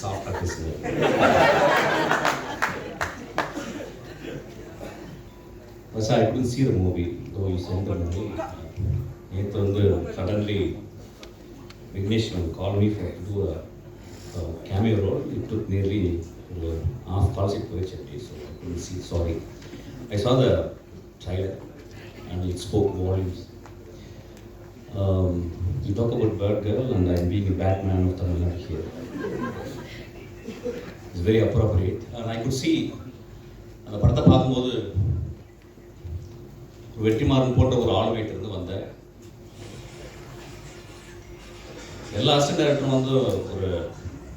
சாஃப்டாக பேசுவேன் But I couldn't see the movie, though you saw the movie. நேற்று வந்து suddenly Vignesh call me for two cameo role it took nearly ஒரு of calls it போயிடுச்சு அப்படி so I couldn't see sorry I saw the trailer and it spoke volumes. Um, you talk about Bird Girl and I'm being a Batman of Tamil Nadu here. It's very appropriate. I could see அந்த படத்தை பார்க்கும்போது ஒரு வெற்றிமாறன் போன்ற ஒரு ஆள் இருந்து வந்தேன். எல்லா அசிஸ்டன்ட் டேரக்டரும் வந்து ஒரு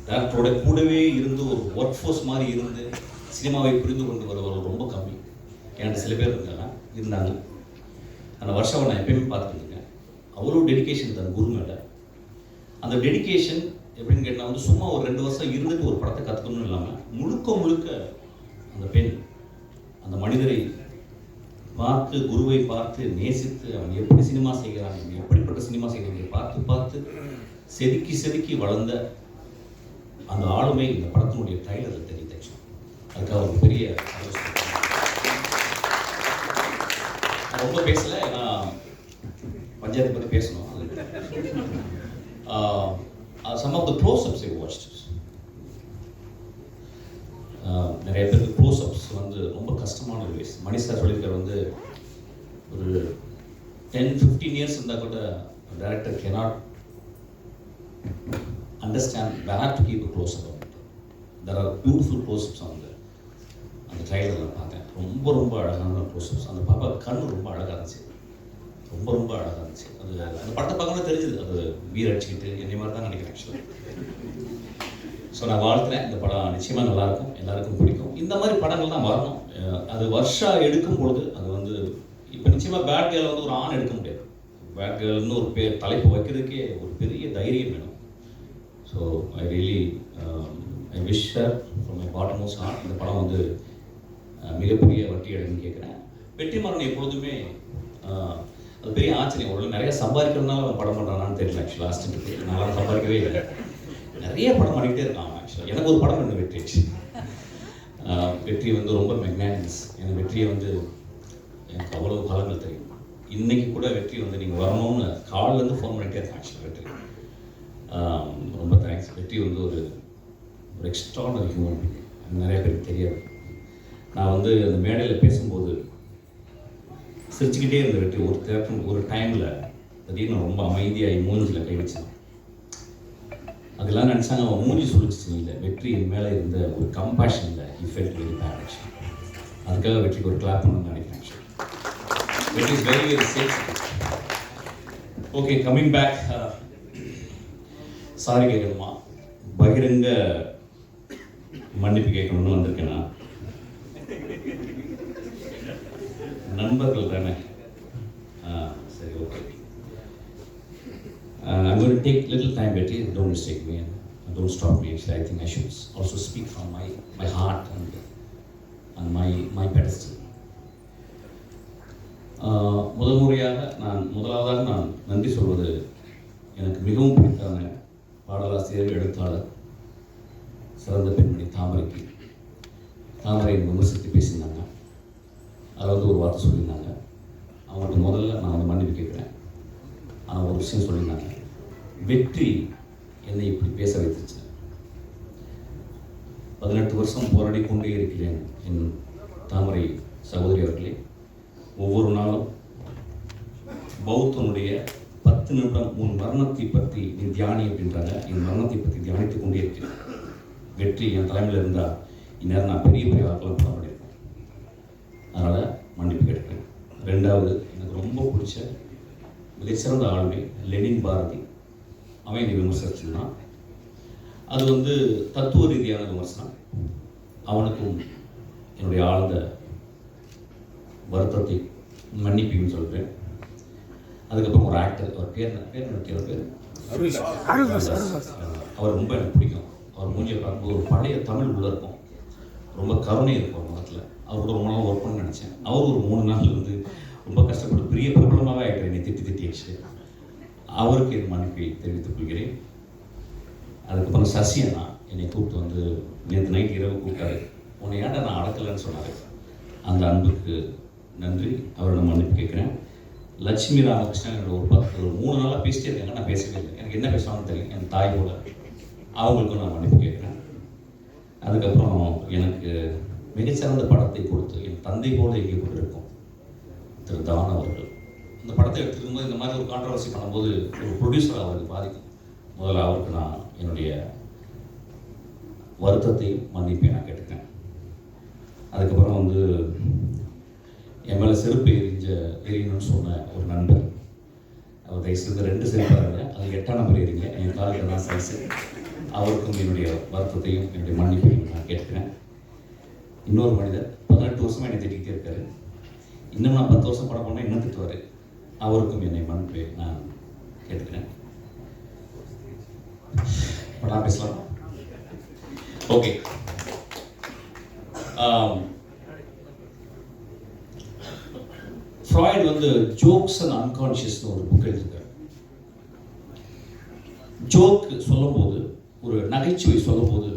டேரக்டரோட கூடவே இருந்து ஒரு ஒர்க் ஃபோர்ஸ் மாதிரி இருந்து சினிமாவை புரிந்து கொண்டு வருவர்கள் ரொம்ப கம்மி. என்கிட்ட சில பேர் இருக்காங்க இருந்தாங்க. அந்த வருஷம் நான் எப்பயுமே பார்த்துட்டு அவ்வளோ டெடிகேஷன் தன் குரு மேலே. அந்த டெடிகேஷன் எப்படின்னு கேட்டால் வந்து சும்மா ஒரு ரெண்டு வருஷம் இருந்துட்டு ஒரு படத்தை கற்றுக்கணும்னு இல்லாமல் முழுக்க முழுக்க அந்த பெண் அந்த மனிதரை பார்த்து குருவை பார்த்து நேசித்து அவன் எப்படி சினிமா செய்கிறான் எப்படிப்பட்ட சினிமா செய்கிறான் பார்த்து பார்த்து செதுக்கி செதுக்கி வளர்ந்த அந்த ஆளுமை இந்த படத்தினுடைய ட்ரைலரில் தெரியுது actually. அதுக்காக ஒரு பெரிய நான் ரொம்ப பேசல ஏன்னா பஞ்சாயத்து பற்றி பேசணும் some of the closeups I watch நிறைய பேருக்கு க்ளோஸ்அப்ஸ் வந்து ரொம்ப கஷ்டமான ஒரு வேஸ் மணி சார் சொல்லியிருக்கார் வந்து ஒரு டென் ஃபிஃப்டீன் இயர்ஸ் இருந்தால் கூட director cannot understand where to keep close up there are beautiful closeups அந்த அந்த ட்ரைலரில் பார்த்தேன். ரொம்ப ரொம்ப அழகான க்ளோஸ்அப்ஸ் அந்த பாப்பா கண்ணு ரொம்ப அழகாக இருந்துச்சு. ரொம்ப ரொம்ப அழகாக இருந்துச்சு. அது அந்த படத்தை பார்க்கும்போது தெரிஞ்சுது. அது வீர அடிச்சுக்கிட்டு என்னை மாதிரி தான் நினைக்கிறேன் ஆக்சுவலாக ஸோ நான் வாழ்த்துறேன். இந்த படம் நிச்சயமாக நல்லாயிருக்கும். எல்லாருக்கும் பிடிக்கும். இந்த மாதிரி படங்கள் தான் வரணும். அது வருஷா எடுக்கும் பொழுது அது வந்து இப்போ நிச்சயமாக பேட் கேர்ள் வந்து ஒரு ஆண் எடுக்க முடியாது. பேட் கேர்ள்னு ஒரு பேர் தலைப்பு வைக்கிறதுக்கே ஒரு பெரிய தைரியம் வேணும். So I really I wish from my bottom most on இந்த படம் வந்து மிகப்பெரிய வட்டி அடைன்னு கேட்குறேன் வெற்றிமாறன் எப்பொழுதுமே அது பெரிய ஆச்சரியம். ஒரு நிறைய சம்பாதிக்கிறதுனால அவன் படம் பண்ணுறானான்னு தெரியல ஆக்சுவலாக லாஸ்ட்டு நான் சம்பாதிக்கவே இல்லை. நிறைய படம் பண்ணிக்கிட்டே இருக்கான் ஆக்சுவலாக எனக்கு ஒரு படம் ஒன்று வெற்றி வெற்றி வந்து ரொம்ப மெக்னானிஸ் எனக்கு வெற்றியை வந்து எனக்கு அவ்வளோ காலங்கள் தெரியும். இன்னைக்கு கூட வெற்றி வந்து நீங்கள் வரணும்னு காலிலேருந்து ஃபோன் பண்ணிகிட்டே இருக்கேன் ஆக்சுவலாக வெற்றி. ரொம்ப தேங்க்ஸ் வெற்றி வந்து ஒரு ஒரு எக்ஸ்ட்ரானரி ஹியூமன் நிறைய பேருக்கு தெரியாது. நான் வந்து அந்த மேடையில் பேசும்போது சிரிச்சுக்கிட்டே இருந்த வெற்றி. ஒரு தேட்டர் ஒரு டைமில் திடீர்னு ரொம்ப அமைதியாக மூஞ்சில் கை வச்சேன் அதெல்லாம் நினச்சாங்க அவன் மூஞ்சி சொல்லிச்சு இல்லை வெற்றி என் மேலே இருந்த ஒரு கம்பேஷன் இல்லை இஃபெக்ட் வெரி பேட் அதுக்காக வெற்றிக்கு ஒரு கிளாப் பண்ணணும்னு நினைக்கிறேன் வெற்றி is very very safe okay coming back sorry கேட்கணுமா பகிரங்க மன்னிப்பு கேட்கணும்னு வந்திருக்கேன் நான். நண்பர்கள் தானே ஆ சரி okay Uh, I'm going to take little time, Betty. Don't mistake me and don't stop me. Actually, I think I should also speak from my, my heart and, and my, my pedestal. Uh, முதல் முறையாக நான் முதலாவதாக நான் நன்றி சொல்வது எனக்கு மிகவும் பிடித்தான பாடலாசிரியர் எழுத்தாளர் சிறந்த பெண்மணி தாமரைக்கு தாமரை விமர்சித்து பேசியிருந்தாங்க அதாவது வந்து ஒரு வார்த்தை சொல்லியிருந்தாங்க. அவங்கள்ட்ட முதல்ல நான் வந்து மன்னிப்பு கேட்குறேன். ஆனால் ஒரு விஷயம் சொல்லியிருந்தாங்க. வெற்றி என்னை இப்படி பேச வைத்துச்சு. பதினெட்டு வருஷம் போராடி கொண்டே இருக்கிறேன் என் தாமரை சகோதரி அவர்களே. ஒவ்வொரு நாளும் பௌத்தனுடைய பத்து நிமிடம் உன் மரணத்தை பற்றி நீ தியானி அப்படின்றாங்க. என் மரணத்தை பற்றி தியானித்துக் கொண்டே இருக்கிறேன். வெற்றி என் தலைமையில் இருந்தால் இந்நேரம் நான் பெரிய பெரிய ஆட்களும் அதனால் மன்னிப்பு கேட்கிறேன் ரெண்டாவது எனக்கு ரொம்ப பிடிச்ச மிகச்சிறந்த ஆளுமை லெனின் பாரதி. அவன் என்னை விமர்சிச்சிருந்தான் அது வந்து தத்துவ ரீதியான விமர்சனம். அவனுக்கும் என்னுடைய ஆழ்ந்த வருத்தத்தை மன்னிப்பையும் சொல்கிறேன் அதுக்கப்புறம் ஒரு ஆக்டர் அவர் பேர் பேர் அவர் பேர் அவர் ரொம்ப எனக்கு பிடிக்கும். அவர் மூஞ்சியை பார்க்கும்போது ஒரு பழைய தமிழ் உள்ள இருக்கும். ரொம்ப கருணை இருக்கும் முகத்தில் அவரோட மூணு நாள் ஒர்க் பண்ண நினச்சேன். அவர் ஒரு மூணு நாள் வந்து ரொம்ப கஷ்டப்பட்டு பெரிய பிரபலமாகவே ஆகிட்டார் என்னை திட்டி திட்டியாச்சு அவருக்கு என் மன்னிப்பை தெரிவித்துக் கொள்கிறேன். அதுக்கப்புறம் சசி அண்ணா என்னை கூப்பிட்டு வந்து நேற்று நைட் இரவு கூப்பிட்டாரு. உன்னை ஏன்டா நான் அடக்கலைன்னு சொன்னார்? அந்த அன்புக்கு நன்றி. அவரோட மன்னிப்பு கேட்குறேன். லட்சுமி ராமகிருஷ்ணன் என்னோட ஒரு பத்து ஒரு மூணு நாளாக பேசிட்டே இருக்காங்க. நான் பேசவே இல்லை. எனக்கு என்ன பேசுவாங்கன்னு தெரியல. என் தாய் போல அவங்களுக்கும் நான் மன்னிப்பு கேட்குறேன். அதுக்கப்புறம் எனக்கு மிகச்சிறந்த படத்தை கொடுத்து என் தந்தை போல இங்கே கொண்டிருக்கும் திரு தவான் அவர்கள். இந்த படத்தை எடுத்துக்கும்போது இந்த மாதிரி ஒரு கான்ட்ரவர்சி பண்ணும்போது ஒரு ப்ரொடியூசர் அவருக்கு பாதிக்கும். முதல்ல அவருக்கு நான் என்னுடைய வருத்தத்தையும் மன்னிப்பை நான் கேட்டுக்கேன் அதுக்கப்புறம் வந்து என் மேலே செருப்பு எரிஞ்ச எரியணும்னு சொன்ன ஒரு நண்பர். அவர் தயவுசெய்து ரெண்டு செருப்பாருங்க அது எட்டாம் நம்பர் எரிங்க. என் காலுக்கு தான் சைஸு அவருக்கும் என்னுடைய வருத்தத்தையும் என்னுடைய மன்னிப்பையும் நான் கேட்கிறேன் இன்னொரு மனிதர் பதினெட்டு வருஷமாக என்னை திட்டிகிட்டே இருக்காரு. இன்னும் நான் பத்து வருஷம் படம் பண்ணால் இன்னும் திட்டுவார்? அவருக்கும் என்னை மன்னிப்பை நான் கேட்டுக்கிறேன். படம் பேசலாம். ஓகே ஃப்ராய்ட் வந்து ஜோக்ஸ் அண்ட் அன்கான்ஷியஸ்னு ஒரு புக் எழுதியிருக்காரு. ஜோக் சொல்லும்போது ஒரு நகைச்சுவை சொல்லும்போது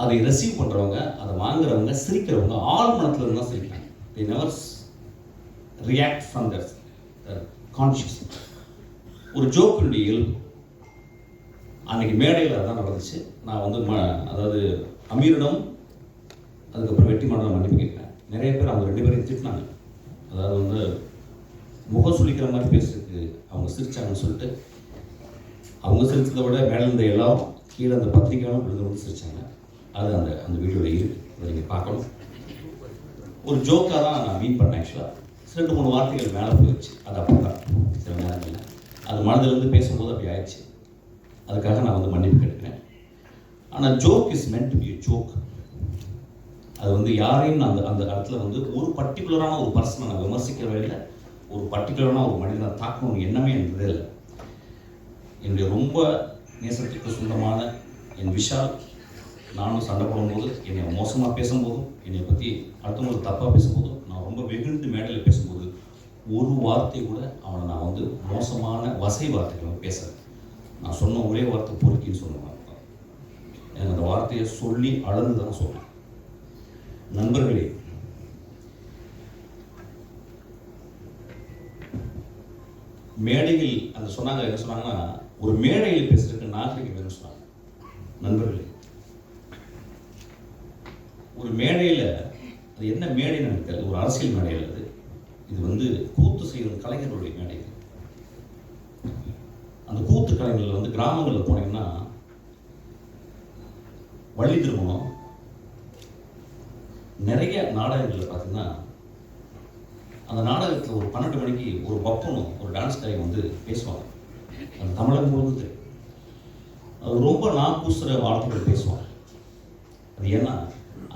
அதை ரெசீவ் பண்ணுறவங்க அதை வாங்குறவங்க சிரிக்கிறவங்க ஆள் மனத்தில் இருந்தால் சிரிக்கிறாங்க they never react from their conscious ஒரு ஜோக்கினுடைய இயல்பு அன்னைக்கு மேடையில் அதான் நடந்துச்சு. நான் வந்து ம அதாவது அமீரிடம் அதுக்கப்புறம் வெற்றி மாடலம் மன்னிப்பு கேட்குறேன் நிறைய பேர் அவங்க ரெண்டு பேரையும் திட்டினாங்க. அதாவது வந்து முகம் சுளிக்கிற மாதிரி பேசுறதுக்கு அவங்க சிரிச்சாங்கன்னு சொல்லிட்டு அவங்க சிரிச்சதை விட மேலே இருந்த எல்லாரும் கீழே அந்த பத்திரிக்கையாலும் விழுந்து வந்து சிரித்தாங்க அது அந்த அந்த வீடியோவில் இருக்குது அதை நீங்கள் பார்க்கணும். ஒரு ஜோக்காக தான் நான் மீன் பண்ணேன் ஆக்சுவலாக ரெண்டு மூணு வார்த்தைகள் மேலே போயிடுச்சு. அது அப்போ தான் சில நேரங்களில். அது மனதிலிருந்து பேசும்போது அப்படி ஆயிடுச்சு. அதுக்காக நான் வந்து மன்னிப்பு கேட்டுக்கிறேன். ஆனால் joke is meant to be joke அது வந்து யாரையும் நான் அந்த அந்த இடத்துல வந்து ஒரு பர்டிகுலரான ஒரு பர்சனை நான் விமர்சிக்கவே இல்லை. ஒரு பர்டிகுலரான ஒரு மனிதனை தாக்கணும்னு எண்ணமே இருந்ததே இல்லை. என்னுடைய ரொம்ப நேசத்துக்கு சொந்தமான என் விஷால் நானும் சண்டை போடும்போது என்னை மோசமாக பேசும்போதும் என்னை பற்றி அடுத்தவங்களுக்கு தப்பாக பேசும்போதும் நான் ரொம்ப வெகுண்டு மேடையில் பேசும்போது ஒரு வார்த்தை கூட அவனை நான் வந்து மோசமான வசை வார்த்தைகளை பேசுகிறேன் நான் சொன்ன ஒரே வார்த்தை பொறுக்கின்னு சொன்ன வார்த்தை எனக்கு அந்த வார்த்தையை சொல்லி அளந்து தான் சொன்னேன் நண்பர்களே மேடையில் அந்த சொன்னாங்க என்ன சொன்னாங்கன்னா ஒரு மேடையில் பேசுறதுக்கு நாகரிகம் வேணும்னு சொன்னாங்க. நண்பர்களே ஒரு மேடையில் அது என்ன மேடைன்னு எனக்கு ஒரு அரசியல் மேடையில் அது இது வந்து கூத்து செய்கிற கலைஞர்களுடைய மேடை. அந்த கூத்து கலைஞர்கள் வந்து கிராமங்களில் போனீங்கன்னா வள்ளி திருமணம் நிறைய நாடகங்களில் பார்த்தீங்கன்னா அந்த நாடகத்தில் ஒரு பன்னெண்டு மணிக்கு ஒரு பப்பனும் ஒரு டான்ஸ் கலையும் வந்து பேசுவாங்க. அந்த தமிழகம் முழுவதும் தெரியும். அது ரொம்ப நாப்பூசுகிற வார்த்தைகள் பேசுவாங்க. அது ஏன்னா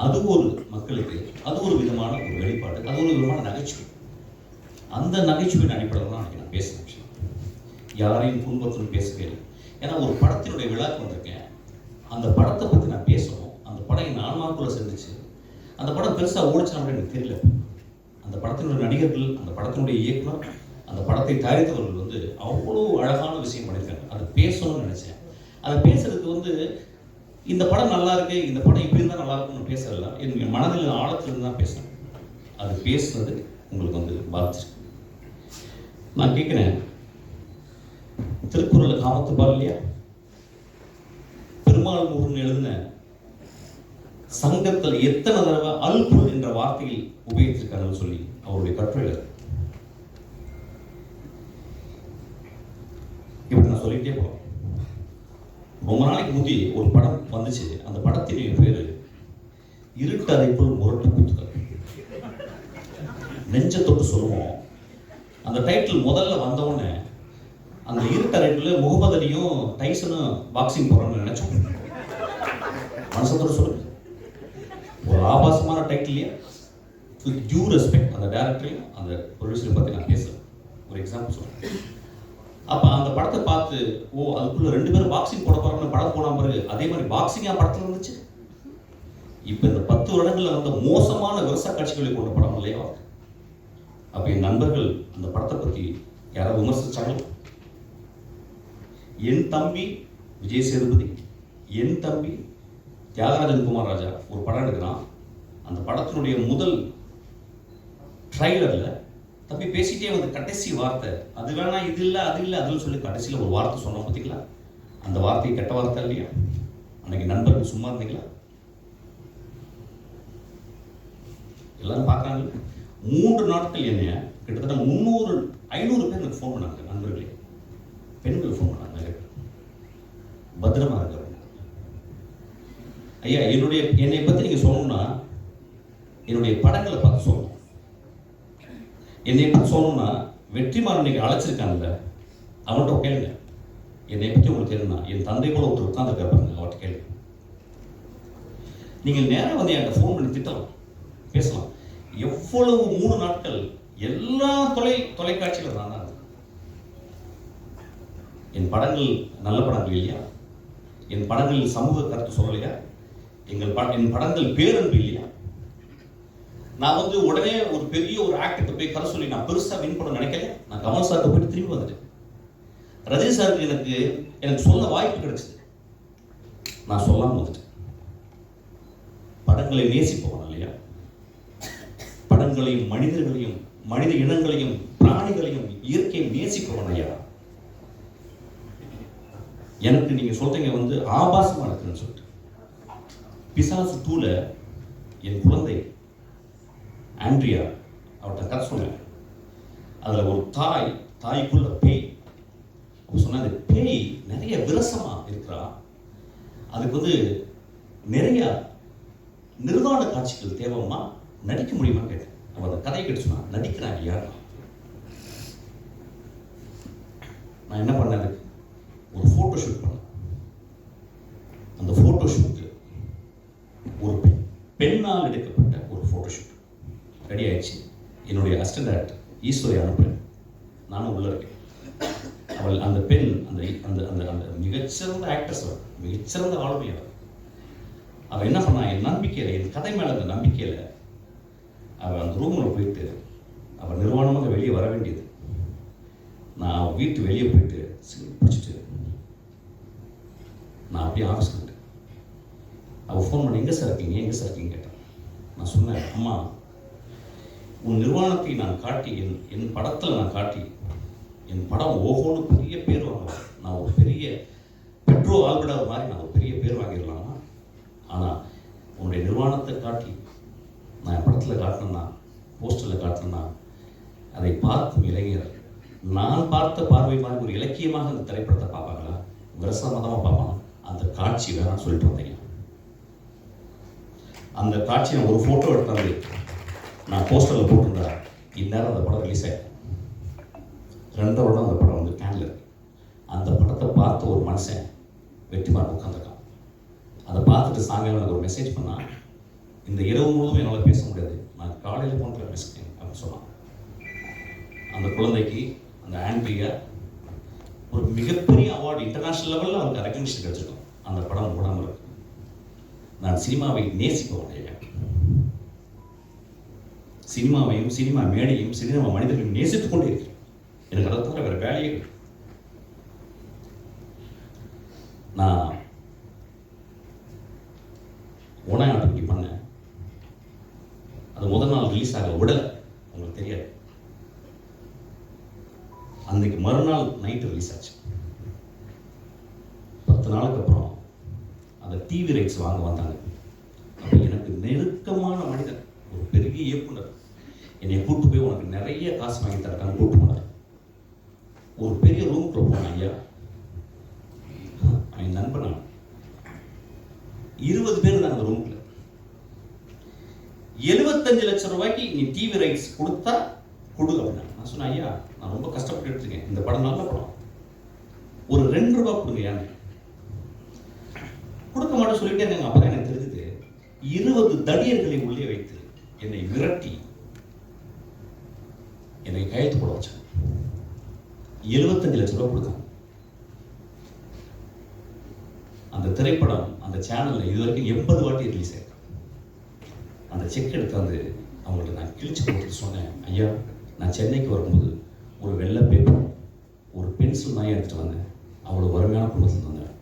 அது ஒரு மக்களுக்கு அது ஒரு விதமான ஒரு வெளிப்பாடு அது ஒரு விதமான நகைச்சுவை. அந்த நகைச்சுவையின் அடிப்படையில் தான் நான் நான் பேசுகிறேன் யாரையும் துன்பத்துடன் பேசவே இல்லை. ஏன்னா ஒரு படத்தினுடைய விழாக்கு வந்திருக்கேன் அந்த படத்தை பற்றி நான் பேசணும். அந்த படம் என் ஆன்மாக்குள்ளே செஞ்சுச்சு அந்த படம் பெருசாக ஓடிச்சா எனக்கு தெரியல. அந்த படத்தினுடைய நடிகர்கள் அந்த படத்தினுடைய இயக்குனர் அந்த படத்தை தயாரித்தவர்கள் வந்து அவ்வளோ அழகான விஷயம் பண்ணியிருக்காங்க. அதை பேசணும்னு நினச்சேன். அதை பேசுறதுக்கு வந்து இந்த படம் நல்லா இருக்கு இந்த படம் இப்படி இருந்தால் நல்லா இருக்கும்னு பேசல என் மனதில் ஆழத்திலிருந்து தான் பேசுனேன் அது பேசுனது உங்களுக்கு வந்து பாதிச்சிருக்கு. நான் கேட்குறேன் திருக்குறளை காமத்துப்பார் இல்லையா? பெருமாள் முருகன் எழுதின சங்கத்தில் எத்தனை தடவை அல்பு என்ற வார்த்தையில் உபயோகிச்சிருக்காங்கன்னு சொல்லி அவருடைய கட்டுரையில் இப்படி நான் சொல்லிட்டே போகிறோம் ரொம்ப நாளைக்கு முந்தி ஒரு படம் வந்துச்சு. அந்த படத்தினுடைய பேரு இருட்டறைக்குள் முரட்டு குத்துக்கள். நெஞ்ச தொட்டு சொல்லுவோம். அந்த டைட்டில் முதல்ல வந்தவுடனே அந்த இருட்டறைக்குள்ள முகமது அலியும் டைசனும் பாக்ஸிங் போகிறோம்னு நினைச்சோம். மனசத்தோட சொல்லுங்க. ஒரு ஆபாசமான டைட்டில்லையே வித் டியூ ரெஸ்பெக்ட் அந்த டேரக்டரையும் அந்த ப்ரொடியூசரையும் பற்றி நான் பேசுகிறேன் ஒரு எக்ஸாம்பிள் சொல்கிறேன் அப்போ அந்த படத்தை பார்த்து ஓ அதுக்குள்ள ரெண்டு பேரும் பாக்ஸிங் போட போறாங்கன்னு படம் போனால் பிறகு அதே மாதிரி பாக்ஸிங்கா படத்தில் இருந்துச்சு இப்போ இந்த பத்து வருடங்களில் வந்த மோசமான விவசாய காட்சிகளை கொண்ட படம் இல்லையா? அப்போ என் நண்பர்கள் அந்த படத்தை பற்றி யாராவது விமர்சிச்சாங்களோ? என் தம்பி விஜய் சேதுபதி என் தம்பி தியாகராஜன் குமார் ராஜா ஒரு படம் எடுக்கிறான். அந்த படத்தினுடைய முதல் ட்ரைலரில் தம்பி பேசிட்டே வந்து கடைசி வார்த்தை அது வேணா இது இல்லை அது இல்லை அதுன்னு சொல்லி கடைசியில் ஒரு வார்த்தை சொன்னோம் பார்த்தீங்களா அந்த வார்த்தை கெட்ட வார்த்தை இல்லையா? அன்னைக்கு நண்பர்கள் சும்மா இருந்தீங்களா? எல்லாரும் பார்க்குறாங்க மூன்று நாட்கள் என்னைய கிட்டத்தட்ட முந்நூறு ஐநூறு பேர் எனக்கு ஃபோன் பண்ணாங்க நண்பர்களே. பெண்கள் ஃபோன் பண்ணாங்க நிறைய பேர். பத்திரமா இருக்கிறவங்க ஐயா என்னுடைய என்னை பற்றி நீங்கள் சொல்லணும்னா என்னுடைய படங்களை பார்த்து சொல்லணும். என்னை பற்றி சொல்லணும்னா வெற்றிமாறன் இன்னைக்கு அழைச்சிருக்காங்கல்ல அவன்கிட்ட கேளுங்க என்னை பற்றி உங்களுக்கு தெரியும்னா என் தந்தை கூட ஒருத்தர் உட்காந்துருக்காரு பாருங்க அவர்கிட்ட கேளுங்க நீங்கள் நேராக வந்து என்கிட்ட ஃபோன் பண்ணி திட்டலாம். பேசலாம். எவ்வளவு மூணு நாட்கள் எல்லா தொலை தொலைக்காட்சியில் நான் தான் என் படங்கள் நல்ல படங்கள் இல்லையா? என் படங்கள் சமூக கருத்து சொல்லலையா? எங்கள் பட என் படங்கள் பேரன்பு இல்லையா? நான் வந்து உடனே ஒரு பெரிய ஒரு ஆக்டர்கிட்ட போய் கதை சொல்லி நான் பெருசாக வின் பண்ண நினைக்கல. நான் கமல் சார்கிட்ட போயிட்டு திரும்பி வந்துட்டேன். ரஜினி சாருக்கு எனக்கு எனக்கு சொல்ல வாய்ப்பு கிடைச்சது. நான் சொல்லாமல் வந்துட்டேன். படங்களை நேசிப்பவன் இல்லையா? படங்களையும் மனிதர்களையும் மனித இனங்களையும் பிராணிகளையும் இயற்கையை நேசிப்பவன் ஐயா எனக்கு நீங்க சொல்றீங்க வந்து ஆபாசமா இருக்குன்னு சொல்லிட்டு. பிசாசு தூளை என் குழந்தை ஆண்ட்ரியா அவர்கிட்ட கதை சொன்னேன் அதுல ஒரு தாய் தாய்க்குள்ள பேய். அப்ப சொன்ன அந்த பேய் நிறைய விரசமா இருக்கிறா. அதுக்கு வந்து நிறைய நிர்வாண காட்சிகள் தேவைமா நடிக்க முடியுமா கேட்டேன். அவன் அந்த கதையை கேட்டு சொன்னா நடிக்கிறாங்க யார்? நான் என்ன பண்ணேன் அதுக்கு ஒரு ஃபோட்டோ ஷூட் பண்ணேன் அந்த ஃபோட்டோ ஷூட்டு ஒரு பெண் பெண்ணால் எடுக்கப்பட்ட ஒரு ஃபோட்டோ ஷூட் ரெடி ஆயிடுச்சு என்னுடைய அசிஸ்டன்ட் டேரக்டர் ஈஸ்வரி அனுப்புறேன் நானும் உள்ள இருக்கேன். அவள் அந்த பெண் அந்த அந்த அந்த அந்த மிகச்சிறந்த ஆக்ட்ரஸ் அவள். மிகச்சிறந்த ஆளுமை அவள். அவள் என்ன பண்ணா என் நம்பிக்கையில் என் கதை மேலே அந்த நம்பிக்கையில் அவள் அந்த ரூமில் போயிட்டு அவள் நிர்வாணமாக வெளியே வர வேண்டியது. நான் அவள் வீட்டு வெளியே போயிட்டு சிகரெட் பிடிச்சிட்டு நான் அப்படியே ஆஃபீஸ் வந்துட்டேன். அவள் ஃபோன் பண்ணி எங்கே சார் இருக்கீங்க? எங்கே சார் இருக்கீங்க கேட்டேன் நான் சொன்னேன் அம்மா உன் நிர்வாணத்தை நான் காட்டி என் என் படத்தில் நான் காட்டி என் படம் ஓஹோன்னு பெரிய பேர் வாங்கலாம். நான் ஒரு பெரிய பெட்ரோ ஆல்படா மாதிரி நான் ஒரு பெரிய பேர் வாங்கிடலாமா? ஆனால் உன்னுடைய நிர்வாணத்தை காட்டி நான் என் படத்தில் காட்டினேன்னா போஸ்டரில் காட்டினேன்னா அதை பார்க்கும் இளைஞர். நான் பார்த்த பார்வை மாதிரி ஒரு இலக்கியமாக அந்த திரைப்படத்தை பார்ப்பாங்களா? விரசமதமாக பார்ப்பாங்க அந்த காட்சி வேணாம்னு சொல்லிட்டு வந்தீங்க அந்த காட்சியை ஒரு ஃபோட்டோ எடுத்தாங்க நான் போஸ்டரில் போட்டிருந்தா இந்நேரம் அந்த படம் ரிலீஸ் ஆகிடும் ரெண்டு வருடம் அந்த படம் வந்து கேனில் அந்த படத்தை பார்த்த ஒரு மனுஷன் வெற்றிமாறன் உட்காந்துருக்கான் அதை பார்த்துட்டு சாயங்காலம் எனக்கு ஒரு மெசேஜ் பண்ணால் இந்த இரவு முழுவதும் என்னால் பேச முடியாது. நான் காலையில் போன்ற பேசுகிறேன் அப்படின்னு சொன்னான். அந்த குழந்தைக்கு அந்த ஆண்ட்ரியா ஒரு மிகப்பெரிய அவார்டு இன்டர்நேஷனல் லெவலில் அவருக்கு ரெக்கக்னிஷன் கிடச்சிருக்கும். அந்த படம் போடாமல் இருக்கு. நான் சினிமாவை நேசிப்பவன் ஐயா. சினிமாவையும் சினிமா மேடையும் சினிமா மனிதர்களையும் நேசித்துக் கொண்டே இருக்கிறேன் எனக்கு அதை தவிர வேறு வேலையே இல்லை. நான் உணநாட்டுக்கு பண்ணேன். அது முதல் நாள் ரிலீஸ் ஆக விடலை. உங்களுக்கு தெரியாது. அன்னைக்கு மறுநாள் நைட்டு ரிலீஸ் ஆச்சு. பத்து நாளுக்கு அப்புறம் அந்த டிவி ரைட்ஸ் வாங்க வந்தாங்க. அப்போ எனக்கு நெருக்கமான மனிதன் ஒரு பெரிய இயக்குனர். என்னை கூட்டு போய் உனக்கு நிறைய காசு வாங்கி தரக்கான்னு கூட்டு போனார். ஒரு பெரிய ரூம்குள்ள போனேன் ஐயா. அவன் நண்பனா இருபது பேர் தான் அந்த ரூம்ல எழுபத்தஞ்சு லட்சம் ரூபாய்க்கு நீ டிவி ரைட்ஸ் கொடுத்தா கொடு அப்படின்னா. நான் சொன்னேன் ஐயா நான் ரொம்ப கஷ்டப்பட்டு இருக்கேன் இந்த படம் நல்ல படம். ஒரு ரெண்டு ரூபா கொடுங்க ஏன்? கொடுக்க மாட்டேன் சொல்லிட்டு எங்க அப்பா எனக்கு தெரிஞ்சது இருபது தடியர்களை உள்ளே வைத்து என்னை மிரட்டி என்னை கையெழுத்து போட வச்சாங்க. எழுபத்தஞ்சு லட்சம் ரூபா கொடுத்தாங்க. அந்த திரைப்படம் அந்த சேனலில் இது வரைக்கும் எண்பது வாட்டி ரிலீஸ் ஆயிருக்கு. அந்த செக் எடுத்தாந்து அவங்கள்ட்ட நான் கிழிச்சு போட்டுட்டு சொன்னேன் ஐயா நான் சென்னைக்கு வரும்போது ஒரு வெள்ளை பேப்பர் ஒரு பென்சில் தான் எடுத்துகிட்டு வந்தேன். அவ்வளோ வறுமையான குடும்பத்தில் வந்தேன்.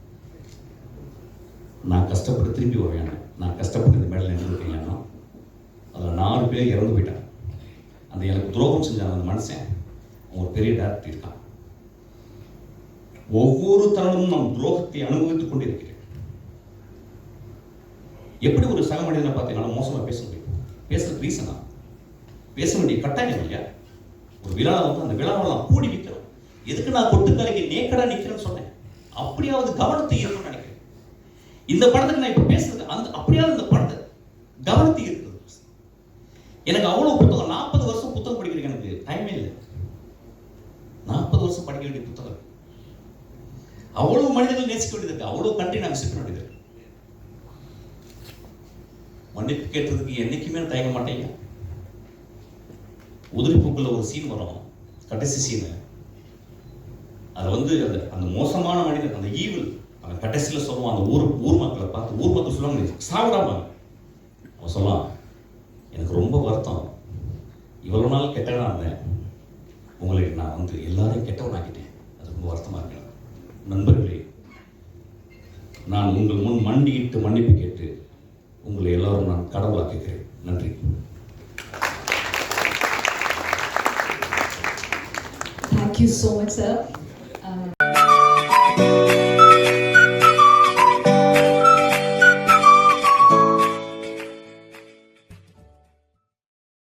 நான் கஷ்டப்பட்டு திரும்பி வருவேன் நான் கஷ்டப்பட்டு இந்த மேடல் நின்றுருக்கேன் ஏன்னா அதில் நாலு பேர் இறந்து போயிட்டாங்க. அந்த எனக்கு துரோகம் செஞ்சான் அந்த மனுஷன் ஒரு பெரிய டேரக்டர் இருக்கான். ஒவ்வொரு தருணமும் நம் துரோகத்தை அனுபவித்துக் கொண்டிருக்கிறேன் எப்படி ஒரு சக மனிதனை பார்த்தீங்கன்னா மோசமாக பேச முடியும்? பேசுறதுக்கு ரீசனா பேச வேண்டிய கட்டாயம் இல்லையா? ஒரு விழா வந்து அந்த விழாவை நான் கூடி நிற்கிறோம் எதுக்கு நான் கொட்டுக்கலைக்கு நேக்கடா நிக்கிறேன்னு சொன்னேன்? அப்படியாவது கவனத்தை ஈர்க்கணும்னு நினைக்கிறேன். இந்த படத்துக்கு நான் இப்போ பேசுறது அந்த அப்படியாவது இந்த படத்தை கவனத்தை ஈர்க்கணும். எனக்கு அவ்வளோ புத்தகம் நாற்பது வருஷம் புத்தகம் படிக்கிறதுக்கு எனக்கு டைமே இல்லை. நாற்பது வருஷம் படிக்க வேண்டிய புத்தகம். அவ்வளவு மனிதர்கள் நேசிக்க வேண்டியது இருக்கு. அவ்வளவு கண்ட்ரி நான் விசிட் பண்ண வேண்டியது மன்னிப்பு கேட்டதுக்கு என்னைக்குமே தயங்க மாட்டேங்க உதிரி ஒரு சீன் வரும். கடைசி சீனு அது வந்து அந்த அந்த மோசமான மனிதன் அந்த ஈவில் அந்த கடைசியில் சொல்லுவான் அந்த ஊர் ஊர் மக்களை பார்த்து ஊர் மக்கள் சொல்லுவாங்க "நீ சாப்பிடாம அவன் சொல்லலாம் எனக்கு ரொம்ப வருத்தம். இவ்வளோ நாள் கெட்டவனாக இருந்தேன். உங்களை நான் வந்து எல்லாரையும் கெட்டவனாக்கிட்டேன். அது ரொம்ப வருத்தமாக இருக்கேன் நண்பர்களே நான் உங்கள் முன் மண்டியிட்டு மன்னிப்பு கேட்டு உங்களை எல்லாரும் நான் கடவுளாக்குகிறேன் நன்றி. Thank you so much, sir.